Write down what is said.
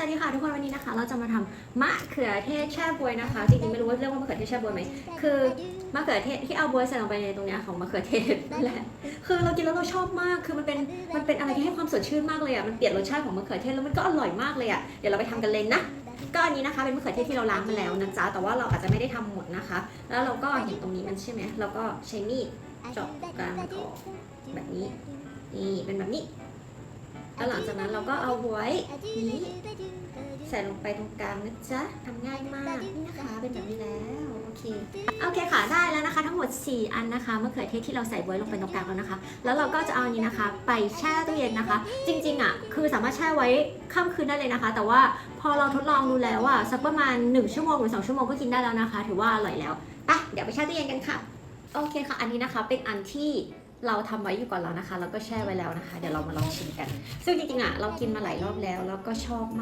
สวัสดีค่ะทุกคนวันนี้นะคะ เราจะมาทำมะเขือเทศแช่บวยนะคะจริงๆไม่รู้ว่าเรียกว่ามะเขือเทศแช่บวยไหมคือมะเขือเทศที่เอาบวยใส่ลงไปในตรงเนี้ยของมะเขือเทศนั่นแหละคือเรากินแล้วเราชอบมากคือมันเป็นมันเป็นอะไรที่ให้ความสดชื่นมากเลยอะมันเปลี่ยนรสชาติของมะเขือเทศแล้วมันก็อร่อยมากเลยอะเดี๋ยวเราไปทำกันเลยนะก็อันนี้นะคะเป็นมะเขือเทศที่เราล้างมาแล้วนะจ๊ะแต่ว่าเราอาจจะไม่ได้ทำหมดนะคะ แล้วเราก็เห็นตรงนี้มันใช่ไหมเราก็ใช้มีดเจาะกลางมันออกแบบนี้นี่เป็นแบบนี้ แล้วหลังจากนั้นเราก็เอาบวยนี้ใส่ลงไปตรงกลางนะจ๊ะทำง่ายมากนี่นะคะเป็นแบบนี้แล้วโอเคโอเคค่ะได้แล้วนะคะ ทั้งหมด 4 อันนะคะมะเขือเทศที่เราใส่บวยลงไปตรงกลางแล้วนะคะ แล้วเราก็จะเอาอันนี้นะคะ ไปแช่ตู้เย็นนะคะ จริงๆอะคือสามารถแช่ไว้ข้ามคืนได้เลยนะคะ แต่ว่าพอเราทดลองดูแล้วอะสักประมาณ 1 ชั่วโมงหรือ 2 ชั่วโมงก็กินได้แล้วนะคะ ถือว่าอร่อยแล้วไปเดี๋ยวไปแช่ตู้เย็นกันค่ะโอเคค่ะ อันนี้นะคะเป็นอันที่ เราทำไว้อยู่ก่อนแล้วนะคะ แล้วก็แช่ไว้แล้วนะคะ เดี๋ยวเรามาลองชิมกัน ซึ่งจริงๆอะเรากินมาหลายรอบแล้วแล้วก็ชอบมาก